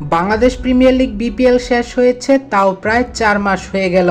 Bangladesh premier league BPL শেষ হয়েছে, তাও প্রায় চার মাস হয়ে গেল।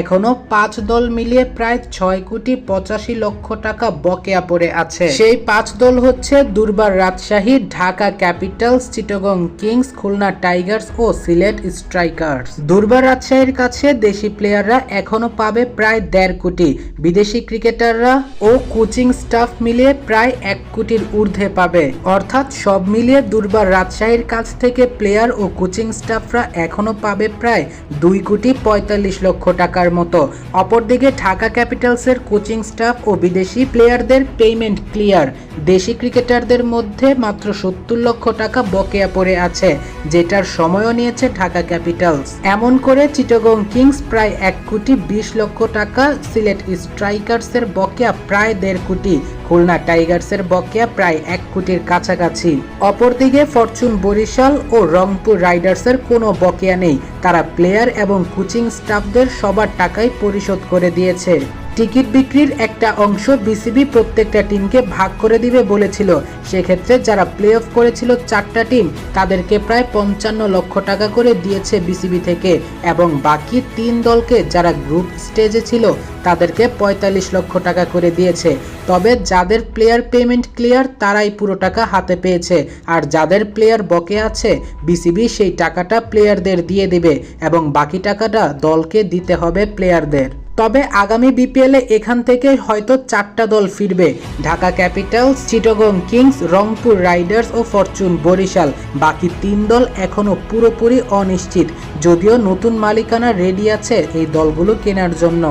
এখনও পাঁচ দল মিলিয়ে প্রায় ছয় কোটি পঁচাশি লক্ষ টাকা বকেয়া পড়ে আছে। সেই পাঁচ দল হচ্ছে Durbar Rajshahi, Dhaka capitals, Chittagong kings, Khulna tigers ও সিলেট স্ট্রাইকার্স। দুর্বার রাজশাহীর কাছে দেশি প্লেয়াররা এখনও পাবে প্রায় দেড় কোটি। বিদেশি ক্রিকেটাররা ও কোচিং স্টাফ মিলিয়ে প্রায় এক কোটির ঊর্ধ্বে পাবে। অর্থাৎ সব মিলিয়ে দুর্বার রাজশাহীর কাছ থেকে প্লেয়ার ও কোচিং স্টাফরা এখনও পাবে প্রায় দুই কোটি পঁয়তাল্লিশ লক্ষ টাকার মতো। অপরদিকে ঢাকা ক্যাপিটালসের কোচিং স্টাফ ও বিদেশি প্লেয়ারদের পেমেন্ট ক্লিয়ার। দেশি ক্রিকেটারদের মধ্যে মাত্র সত্তর লক্ষ টাকা বকেয়া পড়ে আছে, যেটার সময়ও নিয়েছে ঢাকা ক্যাপিটালস। এমন করে চিটগং কিংস প্রায় এক কোটি বিশ লক্ষ টাকা, সিলেট স্ট্রাইকার্সের বকেয়া প্রায় দেড় কোটি। খুলনা টাইগার্সের বকেয়া প্রায় এক কোটির কাছাকাছি। অপরদিকে ফরচুন বরিশাল ও রংপুর রাইডার্সের কোনো বকেয়া নেই। তারা প্লেয়ার এবং কোচিং স্টাফদের সবার টাকাই পরিশোধ করে দিয়েছে। টিকিট বিক্রির একটা অংশ বিসিবি প্রত্যেকটা টিমকে ভাগ করে দিবে বলেছিল। সেক্ষেত্রে যারা প্লে অফ করেছিল চারটা টিম, তাদেরকে প্রায় পঞ্চান্ন লক্ষ টাকা করে দিয়েছে বিসিবি থেকে এবং বাকি তিন দলকে যারা গ্রুপ স্টেজে ছিল, তাদেরকে পঁয়তাল্লিশ লক্ষ টাকা করে দিয়েছে। তবে যাদের প্লেয়ার পেমেন্ট ক্লিয়ার, তারাই পুরো টাকা হাতে পেয়েছে। আর যাদের প্লেয়ার বকে আছে, বিসিবি সেই টাকাটা প্লেয়ারদের দিয়ে দিবে এবং বাকি টাকাটা দলকে দিতে হবে প্লেয়ারদের। তবে আগামী বিপিএলে এখান থেকে হয়তো চারটা দল ফিরবে। Dhaka capitals, Chittagong kings, Rangpur riders ও ফরচুন বরিশাল। বাকি তিন দল এখনও পুরোপুরি অনিশ্চিত। যদিও নতুন মালিকানা রেডি আছে এই দলগুলো কেনার জন্য।